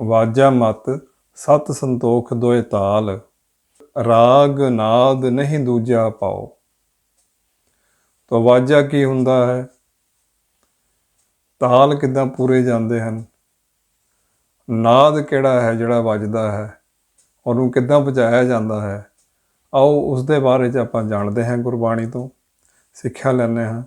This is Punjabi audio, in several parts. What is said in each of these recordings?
ਵਾਜਾ ਮਤ, ਸਤ ਸੰਤੋਖ ਦੋਏ ਤਾਲ, ਰਾਗ ਨਾਦ ਨਹੀਂ ਦੂਜਾ ਪਾਓ। ਤਾਂ ਵਾਜਾ ਕੀ ਹੁੰਦਾ ਹੈ? ਤਾਲ ਕਿਦਾਂ ਪੂਰੇ ਜਾਂਦੇ ਹਨ? ਨਾਦ ਕਿਹੜਾ ਹੈ ਜਿਹੜਾ ਵੱਜਦਾ ਹੈ? ਉਹਨੂੰ ਕਿੱਦਾਂ ਵਜਾਇਆ ਜਾਂਦਾ ਹੈ? ਆਓ ਉਸ ਦੇ ਬਾਰੇ 'ਚ ਆਪਾਂ ਜਾਣਦੇ ਹਾਂ ਗੁਰਬਾਣੀ ਤੋਂ, ਸਿੱਖਿਆ ਲੈਂਦੇ ਹਾਂ।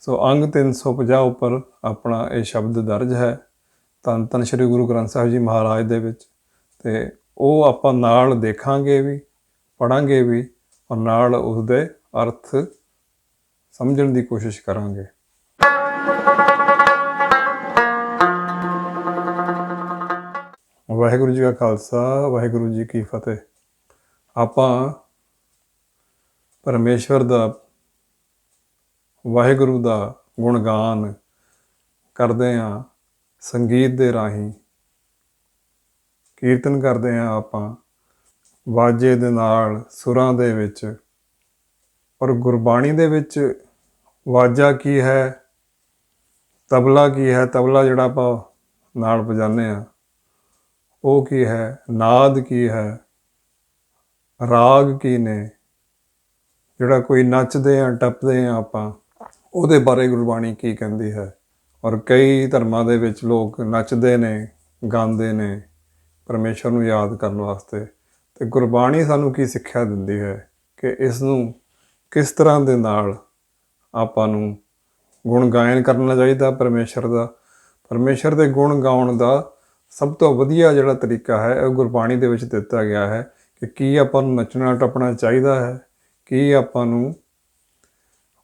ਸੋ ਅੰਗ 350 ਉੱਪਰ ਆਪਣਾ ਇਹ ਸ਼ਬਦ ਦਰਜ ਹੈ। ਧੰਨ ਧੰਨ ਸ੍ਰੀ ਗੁਰੂ ਗ੍ਰੰਥ ਸਾਹਿਬ ਜੀ ਮਹਾਰਾਜ ਦੇ ਵਿੱਚ। ਤੇ ਉਹ ਆਪਾਂ ਨਾਲ ਦੇਖਾਂਗੇ ਵੀ, ਪੜਾਂਗੇ ਵੀ ਔਰ ਨਾਲ ਉਸ ਦੇ ਅਰਥ ਸਮਝਣ ਦੀ ਕੋਸ਼ਿਸ਼ ਕਰਾਂਗੇ। ਵਾਹਿਗੁਰੂ ਜੀ ਕਾ ਖਾਲਸਾ, ਵਾਹਿਗੁਰੂ ਜੀ ਕੀ ਫਤਿਹ। ਆਪਾਂ ਪਰਮੇਸ਼ਵਰ ਦਾ, ਵਾਹਿਗੁਰੂ ਦਾ ਗੁਣਗਾਨ ਕਰਦੇ ਆਂ ਸੰਗੀਤ ਦੇ ਰਾਹੀਂ ਕੀਰਤਨ ਕਰਦੇ ਆਂ ਆਪਾਂ। ਵਾਜੇ ਦੇ ਨਾਲ ਸੁਰਾਂ ਦੇ ਵਿੱਚ ਔਰ ਗੁਰਬਾਣੀ ਦੇ ਵਿੱਚ ਵਾਜਾ ਕੀ ਹੈ, ਤਬਲਾ ਕੀ ਹੈ, ਤਬਲਾ ਜਿਹੜਾ ਆਪਾਂ ਨਾਲ ਵਜਾਉਂਦੇ ਆ ਉਹ ਕੀ ਹੈ, ਨਾਦ ਕੀ ਹੈ, ਰਾਗ ਕੀ ਨੇ, ਜਿਹੜਾ ਕੋਈ ਨੱਚਦੇ ਆ ਟੱਪਦੇ ਆ ਆਪਾਂ, ਉਹਦੇ ਬਾਰੇ ਗੁਰਬਾਣੀ ਕੀ ਕਹਿੰਦੀ ਹੈ। ਔਰ ਕਈ ਧਰਮਾਂ ਦੇ ਵਿੱਚ ਲੋਕ ਨੱਚਦੇ ਨੇ, ਗਾਉਂਦੇ ਨੇ, ਪਰਮੇਸ਼ਰ ਨੂੰ ਯਾਦ ਕਰਨ ਵਾਸਤੇ। ਤੇ ਗੁਰਬਾਣੀ ਸਾਨੂੰ ਕੀ ਸਿੱਖਿਆ ਦਿੰਦੀ ਹੈ ਕਿ ਇਸ ਨੂੰ ਕਿਸ ਤਰ੍ਹਾਂ ਦੇ ਨਾਲ ਆਪਾਂ ਨੂੰ ਗੁਣ ਗਾਇਨ ਕਰਨਾ ਚਾਹੀਦਾ ਪਰਮੇਸ਼ਰ ਦਾ? ਪਰਮੇਸ਼ਰ ਦੇ ਗੁਣ ਗਾਉਣ ਦਾ ਸਭ ਤੋਂ ਵਧੀਆ ਜਿਹੜਾ ਤਰੀਕਾ ਹੈ, ਉਹ ਗੁਰਬਾਣੀ ਦੇ ਵਿੱਚ ਦਿੱਤਾ ਗਿਆ ਹੈ ਕਿ ਕੀ ਆਪਾਂ ਨੂੰ ਨੱਚਣਾ ਟੱਪਣਾ ਚਾਹੀਦਾ ਹੈ, ਕੀ ਆਪਾਂ ਨੂੰ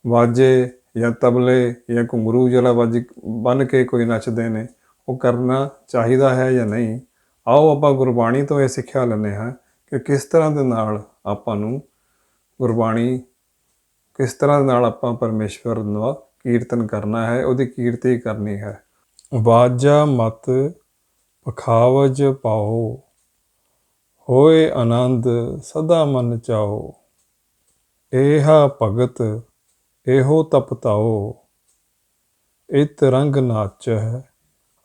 ਵਾਜੇ ਜਾਂ ਤਬਲੇ ਜਾਂ ਘੁੰਗਰੂ ਜਿਹੜਾ ਵੱਜ ਬਨ ਕੇ ਕੋਈ ਨੱਚਦੇ ਨੇ, ਉਹ ਕਰਨਾ ਚਾਹੀਦਾ ਹੈ ਜਾਂ ਨਹੀਂ? ਆਓ ਆਪਾਂ ਗੁਰਬਾਣੀ ਤੋਂ ਇਹ ਸਿੱਖਿਆ ਲੈਂਦੇ ਹਾਂ ਕਿ ਕਿਸ ਤਰ੍ਹਾਂ ਦੇ ਨਾਲ ਆਪਾਂ ਨੂੰ ਗੁਰਬਾਣੀ, ਕਿਸ ਤਰ੍ਹਾਂ ਦੇ ਨਾਲ ਆਪਾਂ ਪਰਮੇਸ਼ਵਰ ਦਾ ਕੀਰਤਨ ਕਰਨਾ ਹੈ, ਉਹਦੀ ਕੀਰਤੀ ਕਰਨੀ ਹੈ। ਵਾਜਾ ਮਤ ਪਖਾਵਜ ਪਾਓ, ਹੋਏ ਆਨੰਦ ਸਦਾ ਮਨ ਚਾਓ। ਏਹਾ ਭਗਤ ਇਹੋ ਤਪਤਾਓ ਇਤ ਰੰਗ ਨਾਚੈ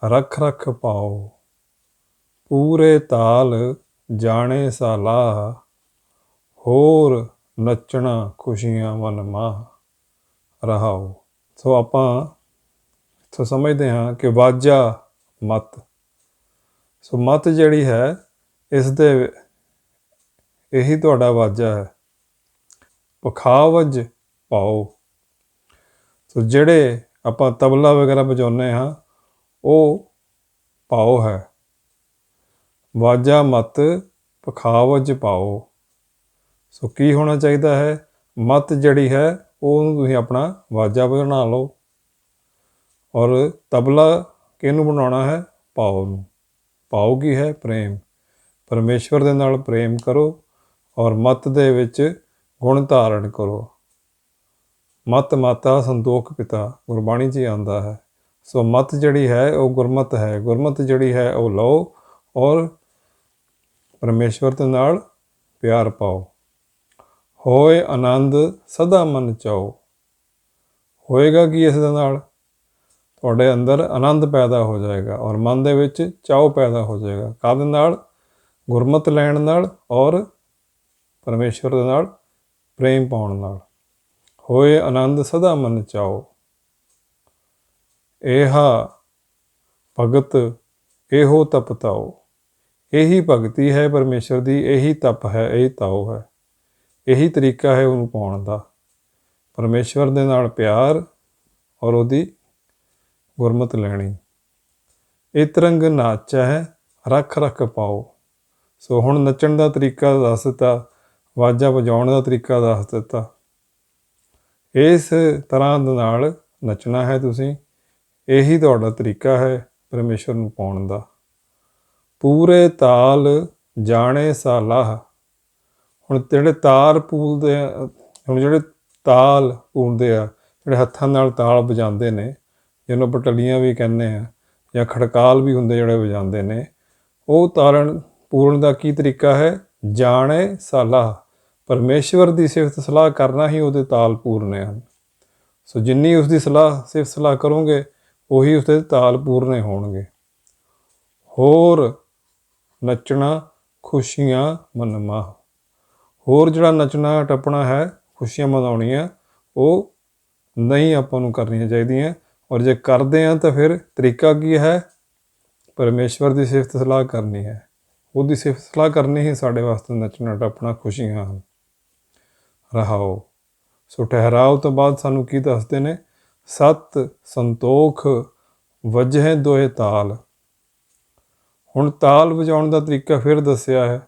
ਰਖ ਰਖ ਪਾਓ। ਪੂਰੇ ਤਾਲ ਜਾਣੇ ਸਾਲਾ, ਹੋਰ ਨੱਚਣਾ ਖੁਸ਼ੀਆਂ ਮਨ ਮਾਹ। ਰਹਾਓ। ਸੋ ਆਪਾਂ ਸੋ ਸਮਝਦੇ ਹਾਂ ਕਿ ਵਾਜਾ ਮਤ। ਸੋ ਮਤ ਜਿਹੜੀ ਹੈ, ਇਸ ਦੇ ਇਹੀ ਤੁਹਾਡਾ ਵਾਜਾ ਹੈ। ਪਖਾਵਜ ਪਾਓ। ਸੋ ਜਿਹੜੇ ਆਪਾਂ ਤਬਲਾ ਵਗੈਰਾ ਵਜਾਉਂਦੇ ਹਾਂ, ਉਹ ਪਾਓ ਹੈ। ਵਾਜਾ ਮਤ ਪਖਾਵਜ ਪਾਓ। ਸੋ ਕੀ ਹੋਣਾ ਚਾਹੀਦਾ ਹੈ? ਮਤ ਜਿਹੜੀ ਹੈ, ਉਹਨੂੰ ਤੁਸੀਂ ਆਪਣਾ ਵਾਜਾ ਬਣਾ ਲਓ। ਔਰ ਤਬਲਾ ਕਿਹਨੂੰ ਬਣਾਉਣਾ ਹੈ? ਪਾਓ ਨੂੰ। ਪਾਓ ਕੀ ਹੈ? ਪ੍ਰੇਮ। ਪਰਮੇਸ਼ਵਰ ਦੇ ਨਾਲ ਪ੍ਰੇਮ ਕਰੋ ਔਰ ਮਤ ਦੇ ਵਿੱਚ ਗੁਣ ਧਾਰਨ ਕਰੋ। ਮਤ ਮਾਤਾ ਸੰਤੋਖ ਪਿਤਾ, ਗੁਰਬਾਣੀ 'ਚ ਹੀ ਆਉਂਦਾ ਹੈ। ਸੋ ਮਤ ਜਿਹੜੀ ਹੈ, ਉਹ ਗੁਰਮਤ ਹੈ। ਗੁਰਮਤ ਜਿਹੜੀ ਹੈ, ਉਹ ਲਓ ਔਰ ਪਰਮੇਸ਼ਵਰ ਦੇ ਨਾਲ ਪਿਆਰ ਪਾਓ। ਹੋਏ ਆਨੰਦ ਸਦਾ ਮਨ ਚਾਓ। ਹੋਏਗਾ ਕੀ ਇਸ ਦੇ ਨਾਲ? ਤੁਹਾਡੇ ਅੰਦਰ ਆਨੰਦ ਪੈਦਾ ਹੋ ਜਾਏਗਾ ਔਰ ਮਨ ਦੇ ਵਿੱਚ ਚਾਉ ਪੈਦਾ ਹੋ ਜਾਏਗਾ। ਕਾਹਦੇ ਨਾਲ? ਗੁਰਮਤ ਲੈਣ ਨਾਲ ਔਰ ਪਰਮੇਸ਼ਵਰ ਦੇ ਨਾਲ ਪ੍ਰੇਮ ਪਾਉਣ ਨਾਲ। ਹੋਏ ਆਨੰਦ ਸਦਾ ਮਨ ਚਾਓ। ਏਹਾ ਭਗਤ ਇਹੋ ਤਪਤਾਓ ਇਹੀ ਭਗਤੀ ਹੈ ਪਰਮੇਸ਼ਰ ਦੀ ਇਹੀ ਤਪ ਹੈ ਇਹ ਤਾਓ ਹੈ। ਇਹੀ ਤਰੀਕਾ ਹੈ ਉਹਨੂੰ ਪਾਉਣ ਦਾ। ਪਰਮੇਸ਼ਵਰ ਦੇ ਨਾਲ ਪਿਆਰ ਔਰ ਉਹਦੀ ਗੁਰਮਤ ਲੈਣੀ। ਇਹ ਤਰੰਗ ਨਾਚ ਹੈ ਰੱਖ ਰੱਖ ਪਾਓ। ਸੋ ਹੁਣ ਨੱਚਣ ਦਾ ਤਰੀਕਾ ਦੱਸ ਦਿੱਤਾ, ਵਾਜਾ ਵਜਾਉਣ ਦਾ ਤਰੀਕਾ ਦੱਸ ਦਿੱਤਾ। ਇਸ ਤਰ੍ਹਾਂ ਦੇ ਨਾਲ ਨੱਚਣਾ ਹੈ ਤੁਸੀਂ। ਇਹੀ ਤੁਹਾਡਾ ਤਰੀਕਾ ਹੈ ਪਰਮੇਸ਼ਰ ਨੂੰ ਪਾਉਣ ਦਾ। ਪੂਰੇ ਤਾਲ ਜਾਣੇ ਸਾਲਾਹ। ਹੁਣ ਜਿਹੜੇ ਤਾਰ ਪੂਲਦੇ ਹੁਣ ਜਿਹੜੇ ਤਾਲ ਪੂਲਦੇ ਆ, ਜਿਹੜੇ ਹੱਥਾਂ ਨਾਲ ਤਾਲ ਵਜਾਉਂਦੇ ਨੇ, ਜਿਹਨੂੰ ਪਟਲੀਆਂ ਵੀ ਕਹਿੰਦੇ ਆ, ਜਾਂ ਖੜਕਾਲ ਵੀ ਹੁੰਦੇ ਜਿਹੜੇ ਵਜਾਉਂਦੇ ਨੇ, ਉਹ ਤਾਰਨ ਪੂਰਨ ਦਾ ਕੀ ਤਰੀਕਾ ਹੈ? ਜਾਣੇ ਸਾਲਾਹ। ਪਰਮੇਸ਼ਵਰ ਦੀ ਸਿਫਤ ਸਲਾਹ ਕਰਨਾ ਹੀ ਉਹਦੇ ਤਾਲ ਪੂਰਨੇ ਹਨ ਸੋ ਜਿੰਨੀ ਉਸ ਦੀ ਸਲਾਹ, ਸਿਫਤ ਸਲਾਹ ਕਰੋਗੇ, ਉਹੀ ਉਸਦੇ ਤਾਲ ਪੂਰਨੇ ਹੋਣਗੇ। ਹੋਰ ਨੱਚਣਾ ਖੁਸ਼ੀਆਂ ਮਨਮਾ। ਹੋਰ ਜਿਹੜਾ ਨੱਚਣਾ ਟੱਪਣਾ ਹੈ, ਖੁਸ਼ੀਆਂ ਮਨਾਉਣੀਆਂ, ਉਹ ਨਹੀਂ ਆਪਾਂ ਨੂੰ ਕਰਨੀਆਂ ਚਾਹੀਦੀਆਂ। ਔਰ ਜੇ ਕਰਦੇ ਆ ਤਾਂ ਫਿਰ ਤਰੀਕਾ ਕੀ ਹੈ? ਪਰਮੇਸ਼ਵਰ ਦੀ ਸਿਫਤ ਸਲਾਹ ਕਰਨੀ ਹੈ। ਉਹਦੀ ਸਿਫਤ ਸਲਾਹ ਕਰਨੀ ਹੀ ਸਾਡੇ ਵਾਸਤੇ ਨੱਚਣਾ, ਟੱਪਣਾ ਖੁਸ਼ੀਆਂ ਹਨ। ਰਹਾਓ। ਸੋ ਠਹਿਰਾਓ ਤੋਂ ਬਾਅਦ ਸਾਨੂੰ ਕੀ ਦੱਸਦੇ ਨੇ? ਸਤ ਸੰਤੋਖ, ਵਜਹ ਦੋਏ ਤਾਲ। ਹੁਣ ਤਾਲ ਵਜਾਉਣ ਦਾ ਤਰੀਕਾ ਫਿਰ ਦੱਸਿਆ ਹੈ।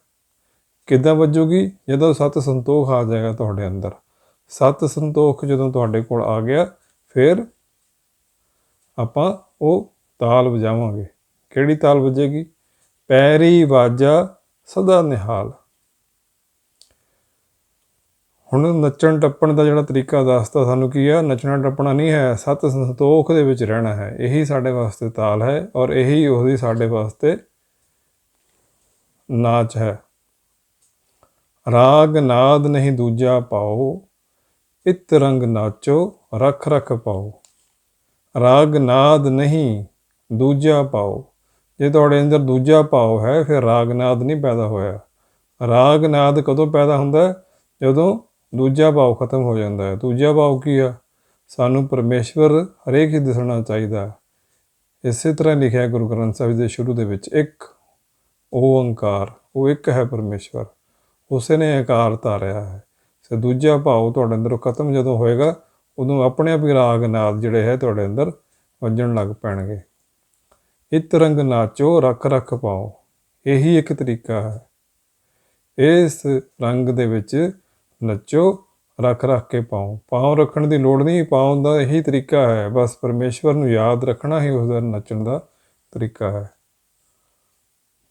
ਕਿੱਦਾਂ ਵੱਜੂਗੀ? ਜਦੋਂ ਸਤ ਸੰਤੋਖ ਆ ਜਾਏਗਾ ਤੁਹਾਡੇ ਅੰਦਰ। ਸਤ ਸੰਤੋਖ ਜਦੋਂ ਤੁਹਾਡੇ ਕੋਲ ਆ ਗਿਆ, ਫਿਰ ਆਪਾਂ ਉਹ ਤਾਲ ਵਜਾਵਾਂਗੇ। ਕਿਹੜੀ ਤਾਲ ਵੱਜੇਗੀ? ਪੈਰੀ ਵਾਜਾ ਸਦਾ ਨਿਹਾਲ। ਹੁਣ ਨੱਚਣ ਟੱਪਣ ਦਾ ਜਿਹੜਾ ਤਰੀਕਾ ਦੱਸਦਾ ਸਾਨੂੰ ਕੀ ਆ? ਨੱਚਣਾ ਟੱਪਣਾ ਨਹੀਂ ਹੈ, ਸਤ ਸੰਤੋਖ ਦੇ ਵਿੱਚ ਰਹਿਣਾ ਹੈ। ਇਹੀ ਸਾਡੇ ਵਾਸਤੇ ਤਾਲ ਹੈ ਔਰ ਇਹੀ ਉਹਦੀ ਸਾਡੇ ਵਾਸਤੇ ਨਾਚ ਹੈ। ਰਾਗ ਨਾਦ ਨਹੀਂ ਦੂਜਾ ਪਾਓ, ਇਤ ਰੰਗ ਨਾਚੋ, ਰਖ ਰਖ ਪਾਓ। ਰਾਗ ਨਾਦ ਨਹੀਂ ਦੂਜਾ ਪਾਓ। ਜੇ ਤੁਹਾਡੇ ਅੰਦਰ ਦੂਜਾ ਭਾਵ ਹੈ, ਫਿਰ ਰਾਗ ਨਾਦ ਨਹੀਂ ਪੈਦਾ ਹੋਇਆ। ਰਾਗ ਨਾਦ ਕਦੋਂ ਪੈਦਾ ਹੁੰਦਾ? ਜਦੋਂ ਦੂਜਾ ਭਾਵ ਖਤਮ ਹੋ ਜਾਂਦਾ ਹੈ। ਦੂਜਾ ਭਾਵ ਕੀ ਆ? ਸਾਨੂੰ ਪਰਮੇਸ਼ਵਰ ਹਰੇਕ ਹੀ ਦਿਸਣਾ ਚਾਹੀਦਾ ਇਸੇ ਤਰ੍ਹਾਂ ਲਿਖਿਆ ਗੁਰੂ ਗ੍ਰੰਥ ਸਾਹਿਬ ਦੇ ਸ਼ੁਰੂ ਦੇ ਵਿੱਚ, ਇੱਕ ਓੰਕਾਰ, ਉਹ ਇੱਕ ਹੈ ਪਰਮੇਸ਼ਵਰ, ਉਸੇ ਨੇ ਆਕਾਰ ਧਾਰਿਆ ਹੈ। ਸੋ ਦੂਜਾ ਭਾਵ ਤੁਹਾਡੇ ਅੰਦਰੋਂ ਖਤਮ ਜਦੋਂ ਹੋਏਗਾ, ਉਦੋਂ ਆਪਣੇ ਆਪ ਹੀ ਰਾਗ ਨਾਦ ਜਿਹੜੇ ਹੈ ਤੁਹਾਡੇ ਅੰਦਰ ਵੱਜਣ ਲੱਗ ਪੈਣਗੇ। ਇਤ ਰੰਗ ਨਾਚੋ, ਰੱਖ ਰੱਖ ਪਾਓ। ਇਹੀ ਇੱਕ ਤਰੀਕਾ ਹੈ। ਇਸ ਰੰਗ ਦੇ ਵਿੱਚ ਨੱਚੋ, ਰੱਖ ਰੱਖ ਕੇ ਪਾਓ। ਪਾਉ ਰੱਖਣ ਦੀ ਲੋੜ ਨਹੀਂ, ਪਾਉਣ ਦਾ ਇਹੀ ਤਰੀਕਾ ਹੈ। ਬਸ ਪਰਮੇਸ਼ਵਰ ਨੂੰ ਯਾਦ ਰੱਖਣਾ ਹੀ ਉਸ ਦਾ ਨੱਚਣ ਦਾ ਤਰੀਕਾ ਹੈ।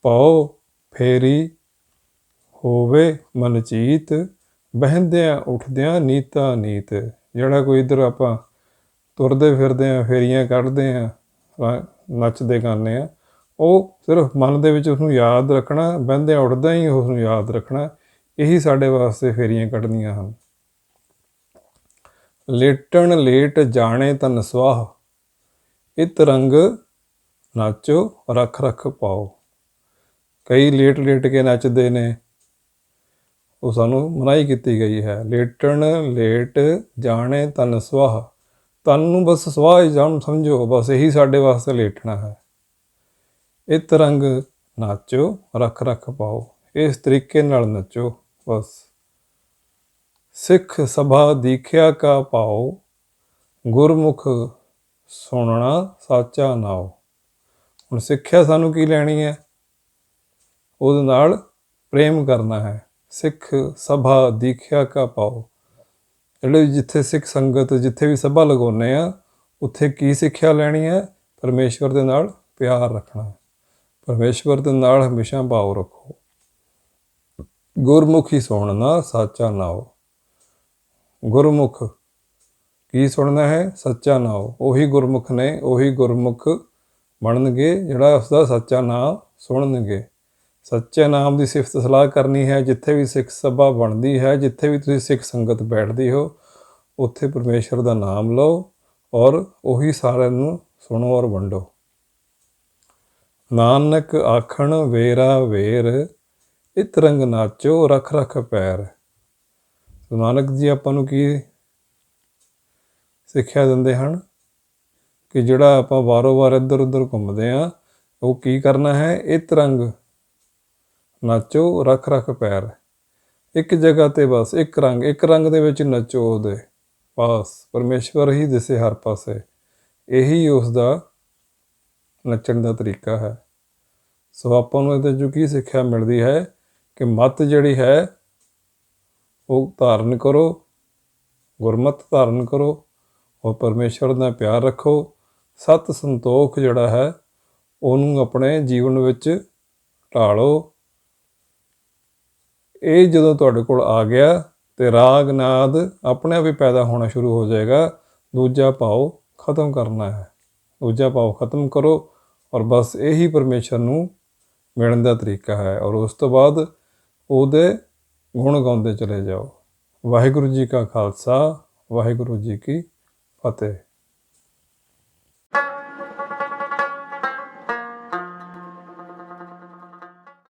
ਪਾਓ, ਫੇਰੀ, ਹੋਵੇ ਮਨਚੀਤ ਬਹਿੰਦਿਆਂ ਉੱਠਦਿਆਂ ਨੀਤਾ ਨੀਤ। ਜਿਹੜਾ ਕੋਈ ਇਧਰ ਆਪਾਂ ਤੁਰਦੇ ਫਿਰਦੇ ਆ ਫੇਰੀਆਂ ਕੱਢਦੇ ਆ ਨੱਚਦੇ ਗਾਉਂਦੇ ਆ ਉਹ ਸਿਰਫ ਮਨ ਦੇ ਵਿੱਚ ਉਸ ਨੂੰ ਯਾਦ ਰੱਖਣਾ, ਬਹਿੰਦਿਆਂ ਉੱਠਦਾ ਹੀ ਉਸ ਨੂੰ ਯਾਦ ਰੱਖਣਾ ਇਹੀ ਸਾਡੇ ਵਾਸਤੇ ਫੇਰੀਆਂ ਕੱਢਦੀਆਂ ਹਨ। ਲੇਟਣ ਲੇਟ ਜਾਣੇ ਤਨ ਸਵਾਹ, ਇਤ ਰੰਗ ਨਾਚੋ ਰਖ ਰਖ ਪਾਓ। ਕਈ ਲੇਟ ਲੇਟ ਕੇ ਨੱਚਦੇ ਨੇ, ਉਹ ਸਾਨੂੰ ਮਨਾਈ ਕੀਤੀ ਗਈ ਹੈ। ਲੇਟਣ ਲੇਟ ਜਾਣੇ ਤਨ ਸਵਾਹ ਤਨ ਨੂੰ ਬਸ ਸਵਾਹ ਹੀ ਜਾਣ ਸਮਝੋ, ਬਸ ਇਹੀ ਸਾਡੇ ਵਾਸਤੇ ਲੇਟਣਾ ਹੈ। ਇਤ ਰੰਗ ਨਾਚੋ ਰਖ ਰਖ ਪਾਓ, ਇਸ ਤਰੀਕੇ ਨਾਲ ਨੱਚੋ। ਬਸ। ਸਿੱਖ ਸਭਾ ਦੀਖਿਆ ਕਾ ਪਾਓ, ਗੁਰਮੁਖ ਸੁਣਨਾ ਸਾਚਾ ਨਾਓ। ਹੁਣ ਸਿੱਖਿਆ ਸਾਨੂੰ ਕੀ ਲੈਣੀ ਹੈ? ਉਹਦੇ ਨਾਲ ਪ੍ਰੇਮ ਕਰਨਾ ਹੈ। ਸਿੱਖ ਸਭਾ ਦੀਖਿਆ ਕਾ ਪਾਓ। ਜਿਹੜੇ ਜਿੱਥੇ ਸਿੱਖ ਸੰਗਤ, ਜਿੱਥੇ ਵੀ ਸਭਾ ਲਗਾਉਨੇ ਆ ਉੱਥੇ ਕੀ ਸਿੱਖਿਆ ਲੈਣੀ ਹੈ? ਪਰਮੇਸ਼ਵਰ ਦੇ ਨਾਲ ਪਿਆਰ ਰੱਖਣਾ ਪਰਮੇਸ਼ਵਰ ਦੇ ਨਾਲ ਹਮੇਸ਼ਾ ਭਾਵ ਰੱਖੋ। ਗੁਰਮੁਖੀ ਸੁਣਨਾ ਸਾਚਾ ਨਾਓ ਗੁਰਮੁਖ ਕੀ ਸੁਣਨਾ ਹੈ? ਸੱਚਾ ਨਾਮ ਉਹੀ ਗੁਰਮੁਖ ਨੇ, ਉਹੀ ਗੁਰਮੁਖ ਬਣਨਗੇ ਜਿਹੜਾ ਉਸ ਦਾ ਸੱਚਾ ਨਾਮ ਸੁਣਨਗੇ। ਸੱਚੇ ਨਾਮ ਦੀ ਸਿਫਤ ਸਲਾਹ ਕਰਨੀ ਹੈ। ਜਿੱਥੇ ਵੀ ਸਿੱਖ ਸਭਾ ਬਣਦੀ ਹੈ, ਜਿੱਥੇ ਵੀ ਤੁਸੀਂ ਸਿੱਖ ਸੰਗਤ ਬੈਠਦੀ ਹੋ, ਉੱਥੇ ਪਰਮੇਸ਼ਰ ਦਾ ਨਾਮ ਲਓ ਔਰ ਉਹੀ ਸਾਰਿਆਂ ਨੂੰ ਸੁਣੋ ਔਰ ਵੰਡੋ। ਨਾਨਕ ਆਖਣ ਵੇਰਾ ਵੇਰ ਇਤ ਤਰੰਗ ਨਾਚੋ, ਰਖ ਰਖ ਪੈਰ। ਸੋ ਨਾਨਕ ਜੀ ਆਪਾਂ ਨੂੰ ਕੀ ਸਿੱਖਿਆ ਦਿੰਦੇ ਹਨ? ਕਿ ਜਿਹੜਾ ਆਪਾਂ ਵਾਰੋ-ਵਾਰ ਇੱਧਰ ਉੱਧਰ ਘੁੰਮਦੇ ਆ ਉਹ ਕੀ ਕਰਨਾ ਹੈ? ਇਤ ਰੰਗ ਨਾਚੋ, ਰਖ ਰਖ ਪੈਰ। ਇੱਕ ਜਗ੍ਹਾ ਤੇ ਬਸ ਇੱਕ ਰੰਗ ਇੱਕ ਰੰਗ ਦੇ ਵਿੱਚ ਨੱਚੋ ਉਹਦੇ। ਬਸ, ਪਰਮੇਸ਼ਵਰ ਹੀ ਦਿਸੇ ਹਰ ਪਾਸੇ। ਇਹੀ ਉਸ ਦਾ ਨੱਚਣ ਦਾ ਤਰੀਕਾ ਹੈ। ਸੋ ਆਪਾਂ ਨੂੰ ਇਹਦੇ ਜੋ ਕੀ ਸਿੱਖਿਆ ਮਿਲਦੀ ਹੈ? ਕਿ ਮਤ ਜਿਹੜੀ ਹੈ, ਉਹ ਧਾਰਨ ਕਰੋ, ਗੁਰਮਤ ਧਾਰਨ ਕਰੋ ਔਰ ਪਰਮੇਸ਼ਵਰ ਦਾ ਪਿਆਰ ਰੱਖੋ। ਸਤ ਸੰਤੋਖ ਜਿਹੜਾ ਹੈ, ਉਹਨੂੰ ਆਪਣੇ ਜੀਵਨ ਵਿੱਚ ਢਾਲੋ। ਇਹ ਜਦੋਂ ਤੁਹਾਡੇ ਕੋਲ ਆ ਗਿਆ ਤੇ ਰਾਗ ਨਾਦ ਆਪਣੇ ਆਪ ਹੀ ਪੈਦਾ ਹੋਣਾ ਸ਼ੁਰੂ ਹੋ ਜਾਏਗਾ, ਦੂਜਾ ਭਾਵ ਖਤਮ ਕਰਨਾ ਹੈ। ਦੂਜਾ ਭਾਵ ਖਤਮ ਕਰੋ ਔਰ ਬਸ ਇਹੀ ਪਰਮੇਸ਼ਰ ਨੂੰ ਮਿਲਣ ਦਾ ਤਰੀਕਾ ਹੈ। ਔਰ ਉਸ ਤੋਂ ਬਾਅਦ ਉਹਦੇ ਗੁਣ ਗਾਉਂਦੇ ਚਲੇ ਜਾਓ। ਵਾਹਿਗੁਰੂ ਜੀ ਕਾ ਖਾਲਸਾ ਵਾਹਿਗੁਰੂ ਜੀ ਕੀ ਫਤਿਹ।